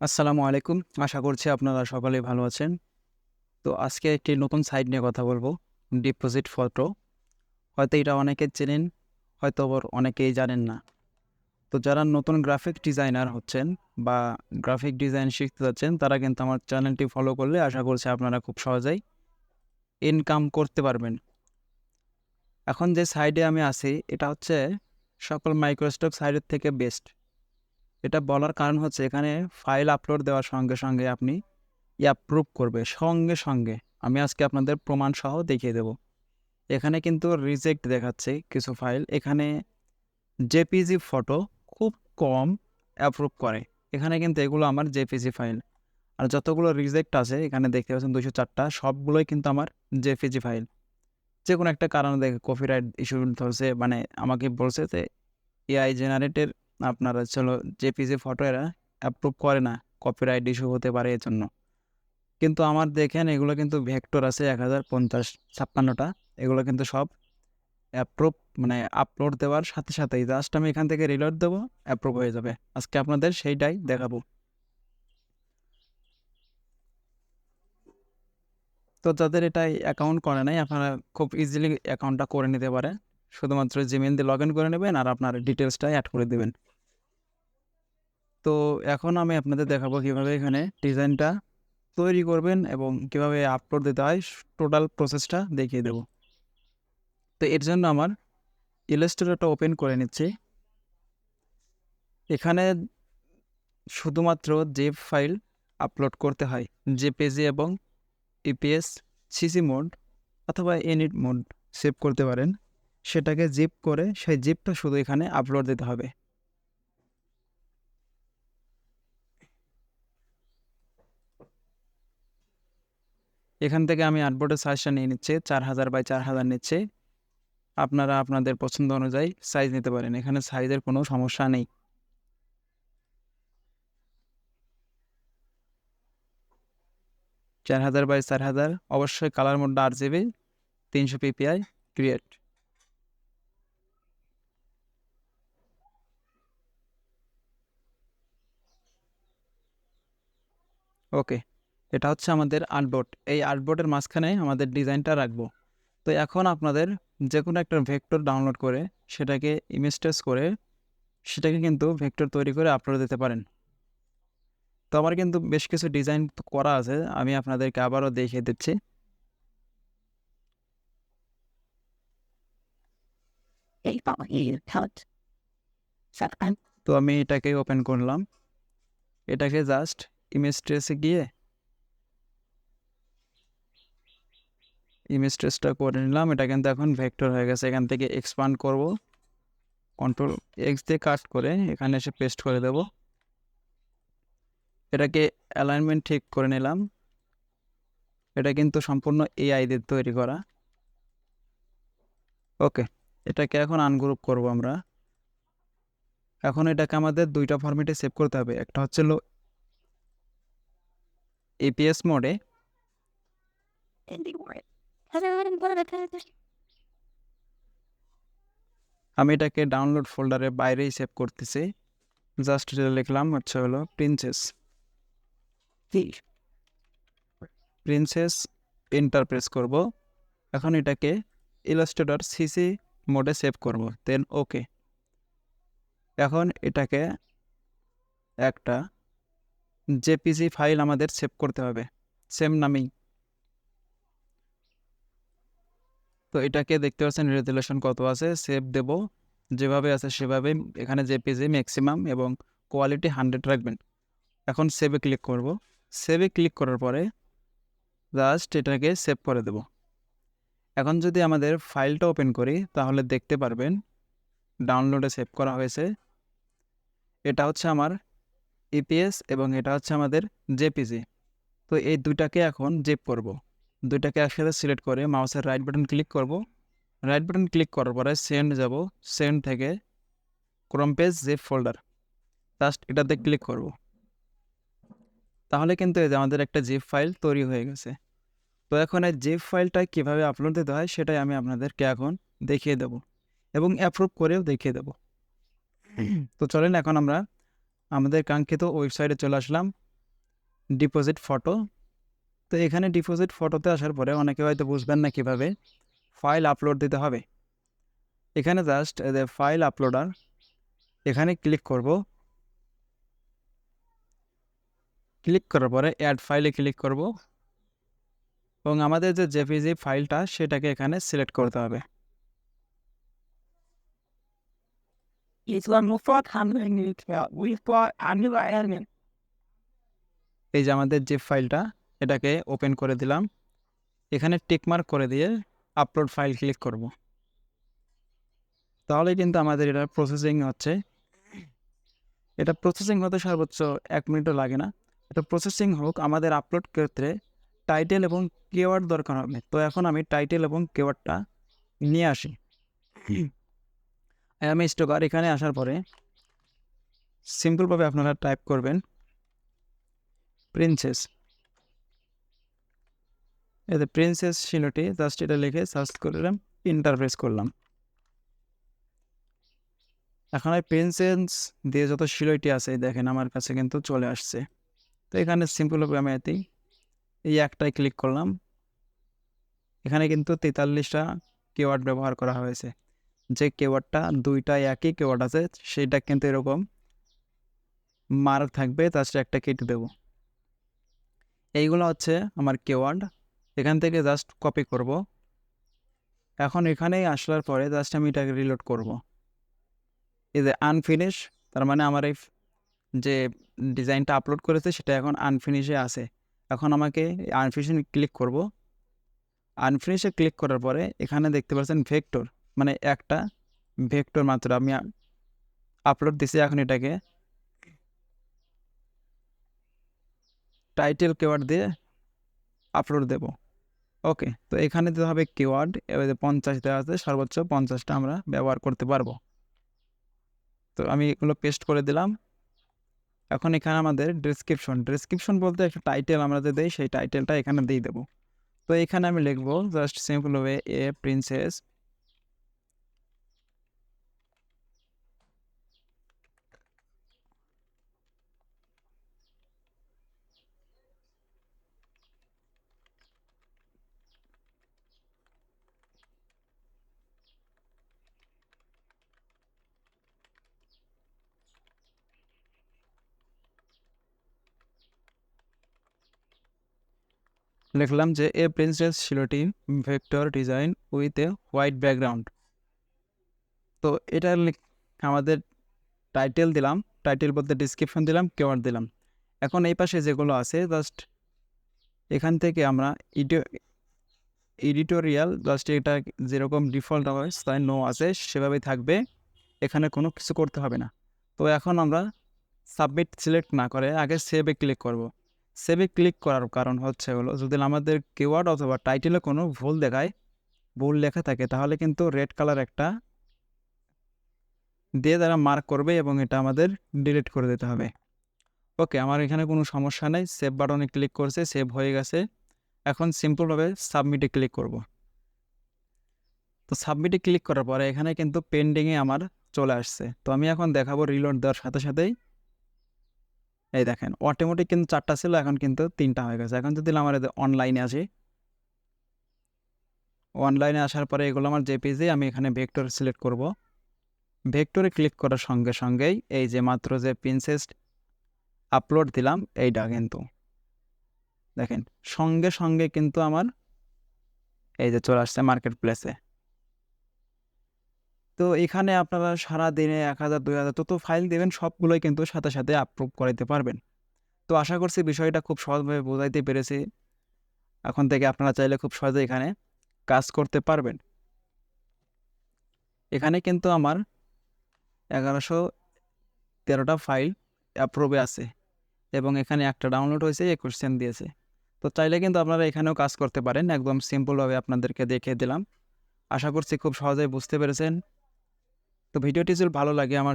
আসসালামু আলাইকুম। আশা করছি আপনারা সকলেই ভালো আছেন। তো আজকে একটি নতুন সাইট নিয়ে কথা বলব। Deposit photo. হয়তো এটা অনেকে চেনেন, হয়তো আবার অনেকেই জানেন না। তো যারা নতুন গ্রাফিক ডিজাইনার হচ্ছেন বা গ্রাফিক ডিজাইন শিখতে যাচ্ছেন, তারা কিন্তু আমার চ্যানেলটি ফলো করলে আশা করছি আপনারা খুব সহজেই ইনকাম করতে পারবেন। এখন যে সাইডে আমি আছি, এটা হচ্ছে সকল মাইক্রোস্টক সাইডের থেকে বেস্ট। এটা বলার কারণ হচ্ছে এখানে ফাইল আপলোড দেওয়ার সঙ্গে, সঙ্গে আপনি অ্যাপ্রুভ করবে সঙ্গে, সঙ্গে। আমি আজকে আপনাদের প্রমাণ সহ দেখিয়ে দেব। এখানে কিন্তু রিজেক্ট দেখাচ্ছে কিছু ফাইল। এখানে জেপিজি ফটো খুব কম অ্যাপ্রুভ করে। এখানে কিন্তু এগুলো আমার জেপিজি ফাইল। আর যতগুলো রিজেক্ট আছে এখানে দেখতে পাচ্ছেন দুশো চারটা সবগুলোই কিন্তু আমার জেপিজি ফাইল। যে কোনো একটা কারণে দেখে কপিরাইট ইস্যু ধরছে মানে আমাকে বলছে যে এআই জেনারেটেড আপনার হলো জেপিজি ফটো এরা অ্যাপ্রুভ করে না। কপিরাইট ইস্যু হতে পারে এর জন্য কিন্তু আমার দেখেন এগুলো কিন্তু ভেক্টর আছে এক হাজার পঞ্চাশ ছাপ্পান্নটা এগুলো কিন্তু সব অ্যাপ্রুভ মানে আপলোড দেওয়ার সাথে, সাথেই জাস্ট আমি এখান থেকে রিলোড দেবো, অ্যাপ্রুভ হয়ে যাবে। আজকে আপনাদের সেইটাই দেখাবো। তো যাদের এটাই অ্যাকাউন্ট করে নাই, আপনারা খুব ইজিলি অ্যাকাউন্টটা করে নিতে পারেন। শুধুমাত্র জিমেইল দিয়ে লগ ইন করে নেবেন আর আপনার ডিটেইলসটা অ্যাড করে দিবেন। তো এখন আমি আপনাদের দেখাবো কীভাবে এখানে ডিজাইনটা তৈরি করবেন এবং কীভাবে আপলোড দিতে হয় টোটাল প্রসেসটা দেখিয়ে দেব। তো এর জন্য আমার ইলাস্ট্রেটরটা ওপেন করে নিচ্ছি। এখানে শুধুমাত্র জেপ ফাইল আপলোড করতে হয়। জেপিজি এবং ইপিএস, সিসি মোড অথবা এনিট মোড সেভ করতে পারেন। সেটাকে জিপ করে সেই জিপটা শুধু এখানে আপলোড দিতে হবে। এখান থেকে আমি আর্টবোর্ডের সাইজটা নিয়ে নিচ্ছি ৪০০০ বাই চার হাজার নিচ্ছে আপনারা আপনাদের পছন্দ অনুযায়ী সাইজ নিতে পারেন। এখানে সাইজের কোনো সমস্যা নেই। চার হাজার বাই ৪০০০ অবশ্যই কালার মোডটা আরজিবি ৩০০ পিপিআই ক্রিয়েট। ওকে। এটা হচ্ছে আমাদের আর্টবোর্ড। এই আর্টবোর্ডের মাঝখানে আমাদের ডিজাইনটা রাখব। তো এখন আপনাদের যে কোনো একটা ভেক্টর ডাউনলোড করে সেটাকে ইমেজ ট্রেস করে সেটাকে কিন্তু ভেক্টর তৈরি করে আপলোড দিতে পারেন। তো আমার কিন্তু বেশ কিছু ডিজাইন করা আছে। আমি আপনাদেরকে আবারও দেখিয়ে দিচ্ছি। তো আমি এটাকে ওপেন করলাম। এটাকে জাস্ট ইমেজ ট্রেসে গিয়ে ইমেজ ট্রেসটা করে নিলাম। এটা কিন্তু এখন ভেক্টর হয়ে গেছে। এখান থেকে এক্সপান্ড করব। কন্ট্রোল এক্স দিয়ে কাট করে এখানে এসে পেস্ট করে দেব। এটাকে অ্যালাইনমেন্ট ঠিক করে নিলাম। এটা কিন্তু সম্পূর্ণ এআই দিয়ে তৈরি করা। ওকে। এটাকে এখন আনগ্রুপ করব আমরা। এখন এটাকে আমাদের ২ টা ফরম্যাটে সেভ করতে হবে। একটা হচ্ছে লো এপিএস মোডে আমি এটাকে ডাউনলোড ফোল্ডারের বাইরেই সেভ করতেছি। জাস্ট যেটা লিখলাম হচ্ছে হলো প্রিন্সেস। প্রিন্সেস ইন্টারপ্রেস করব। এখন এটাকে ইলাস্ট্রেটর সিসি মোডে সেভ করব। দেন ওকে। এখন এটাকে একটা জেপিজি ফাইল আমাদের সেভ করতে হবে। সেম নামেই। তো এটাকে দেখতে পাচ্ছেন রেজোলিউশন কত আছে সেভ দেব। যেভাবে আছে সেভাবে এখানে জেপিজি ম্যাক্সিমাম এবং কোয়ালিটি 100 রাখবেন। এখন সেভে ক্লিক করব। সেভে ক্লিক করার পরে জাস্ট এটাকে সেভ করে দেব। এখন যদি আমাদের ফাইলটা ওপেন করি, তাহলে দেখতে পারবেন ডাউনলোডে সেভ করা হয়েছে। এটা হচ্ছে আমার ইপিএস এবং এটা হচ্ছে আমাদের জেপিজি। তো এই ২ টাকে এখন জেপ করব। ২ টাকে একসাথে সিলেক্ট করে মাউসের রাইট বাটন ক্লিক করব। রাইট বাটন ক্লিক করার পরে সেন্ড যাব। সেন্ড থেকে Chrome page zip folder. Just এটাতে ক্লিক করব। তাহলে কিন্তু এই যে আমাদের একটা জিপ ফাইল তৈরি হয়ে গেছে। তো এখন এই জিপ ফাইলটা কীভাবে আপলোড দিতে হয় সেটাই আমি আপনাদেরকে এখন দেখিয়ে দেব এবং অ্যাপ্রুভ করেও দেখিয়ে দেব। তো চলেন এখন আমরা আমাদের কাঙ্ক্ষিত ওয়েবসাইটে চলে আসলাম। ডিপোজিট ফটো তো এখানে ডিপোজিট ফটোতে আসার পরে অনেকে হয়তো বুঝবেন না কীভাবে ফাইল আপলোড দিতে হবে। এখানে জাস্ট ফাইল আপলোডার এখানে ক্লিক করব। ক্লিক করার পরে অ্যাড ফাইলে ক্লিক করব এবং আমাদের যে জেপিজি ফাইলটা সেটাকে এখানে সিলেক্ট করতে হবে. এই যে আমাদের যে ফাইলটা এটাকে ওপেন করে দিলাম। এখানে টিকমার্ক করে দিয়ে আপলোড ফাইল ক্লিক করব। তাহলে কিন্তু আমাদের এটা প্রসেসিং হচ্ছে। এটা প্রসেসিং হতে সর্বোচ্চ এক মিনিটও লাগে না। এটা প্রসেসিং হোক, আমাদের আপলোড ক্ষেত্রে টাইটেল এবং কেওয়ার্ড দরকার হবে। তো এখন আমি টাইটেল এবং কেওয়ার্ডটা নিয়ে আসি। আমি স্টোকার এখানে আসার পরে সিম্পলভাবে আপনারা টাইপ করবেন প্রিন্সেস এতে প্রিন্সেস শিলটি জাস্ট এটা লিখে সার্চ করলাম ইন্টারপ্রেস করলাম। এখন এই প্রিন্সেস দিয়ে যত শিলটি আছে, দেখেন আমার কাছে কিন্তু চলে আসছে। তো এখানে সিম্পলভাবে আমি এতেই এই একটাই ক্লিক করলাম। এখানে কিন্তু তেতাল্লিশটা কেওয়ার্ড ব্যবহার করা হয়েছে। যে কেওয়ার্ডটা দুইটা একই কেওয়ার্ড আছে সেইটা কিন্তু এরকম মার্ক থাকবে, তার সাথে একটা কেটে দেবো। এইগুলো হচ্ছে আমার কেওয়ার্ড এখান থেকে জাস্ট কপি করব। এখন এখানেই আসলার পরে জাস্ট আমি এটাকে রিলোড করব। এই যে আনফিনিশ তার মানে আমার এই যে ডিজাইনটা আপলোড করেছে, সেটা এখন আনফিনিশে আছে। এখন আমাকে আনফিনিশে ক্লিক করব। আনফিনিশে ক্লিক করার পরে এখানে দেখতে পাচ্ছেন ভেক্টর মানে একটা ভেক্টর মাত্র আমি আপলোড দিছি এখন এটাকে। টাইটেল কেওয়ার্ড দিয়ে আপলোড দেব। ওকে, তো এখানে তো হবে কিওয়ার্ড এবার পঞ্চাশ দেওয়া আছে, সর্বোচ্চ পঞ্চাশটা আমরা ব্যবহার করতে পারব। তো আমি এগুলো পেস্ট করে দিলাম। এখন এখানে আমাদের ডিসক্রিপশন ডিসক্রিপশন বলতে একটা টাইটেল আমরা যে দিই, সেই টাইটেলটা এখানে দিয়ে দেবো। তো এখানে আমি লিখব just simple way a princess লিখলাম যে a princess silhouette vector design with a white background তো এটা আমাদের টাইটেল দিলাম টাইটেল বলতে ডিসক্রিপশন দিলাম কেওয়ার্ড দিলাম। এখন এই পাশে যেগুলো আছে জাস্ট এখান থেকে আমরা ইডিও এডিটোরিয়াল জাস্ট এটা যেরকম ডিফল্ট হয় তাই নো আছে, সেভাবেই থাকবে, এখানে কোনো কিছু করতে হবে না। তো এখন আমরা সাবমিট সিলেক্ট না করে, আগে সেভে ক্লিক করব। সেভে ক্লিক করার কারণ হচ্ছে হলো, যদি আমাদের কেওয়ার্ড অথবা টাইটেলে কোনো ভুল দেখায়, ভুল লেখা থাকে, তাহলে কিন্তু রেড কালার একটা দিয়ে তারা মার্ক করবে এবং এটা আমাদের ডিলিট করে দিতে হবে। ওকে আমার এখানে কোনো সমস্যা নেই সেভ বাটনে ক্লিক করছে সেভ হয়ে গেছে। এখন সিম্পলভাবে সাবমিটে ক্লিক করব। তো সাবমিটে ক্লিক করার পরে এখানে কিন্তু পেন্ডিংয়ে আমার চলে আসছে। তো আমি এখন দেখাবো রিলোড দেওয়ার সাথে সাথেই। এই দেখেন অটোমেটিক কিন্তু চারটা ছিল, এখন কিন্তু তিনটা হয়ে গেছে। এখন যদি আমার অনলাইনে আসি অনলাইনে আসার পরে এগুলো আমার জেপিজি আমি এখানে ভেক্টর সিলেক্ট করব। ভেক্টরে ক্লিক করার সঙ্গে সঙ্গেই এই যে মাত্র যে প্রিন্সেস আপলোড দিলাম, এইটা কিন্তু। দেখেন, সঙ্গে সঙ্গে কিন্তু আমার এই যে চলে আসছে মার্কেট প্লেসে তো এখানে আপনারা সারা দিনে এক হাজার, দুই হাজার, তত ফাইল দেবেন, সবগুলোই কিন্তু সাথে সাথে আপ্রুভ করাইতে পারবেন। তো আশা করছি বিষয়টা খুব সহজভাবে বোঝাইতে পেরেছি। এখন থেকে আপনারা চাইলে খুব সহজে এখানে কাজ করতে পারবেন। এখানে কিন্তু আমার এগারোশো তেরোটা ফাইল অ্যাপ্রুভে আছে এবং এখানে একটা ডাউনলোড হয়েছে একুশ সেন্ট দিয়েছে। তো চাইলে কিন্তু আপনারা এখানেও কাজ করতে পারেন, একদম সিম্পলভাবে আপনাদেরকে দেখিয়ে দিলাম। আশা করছি খুব সহজেই বুঝতে পেরেছেন। তো ভিডিওটি যদি ভালো লাগে আমার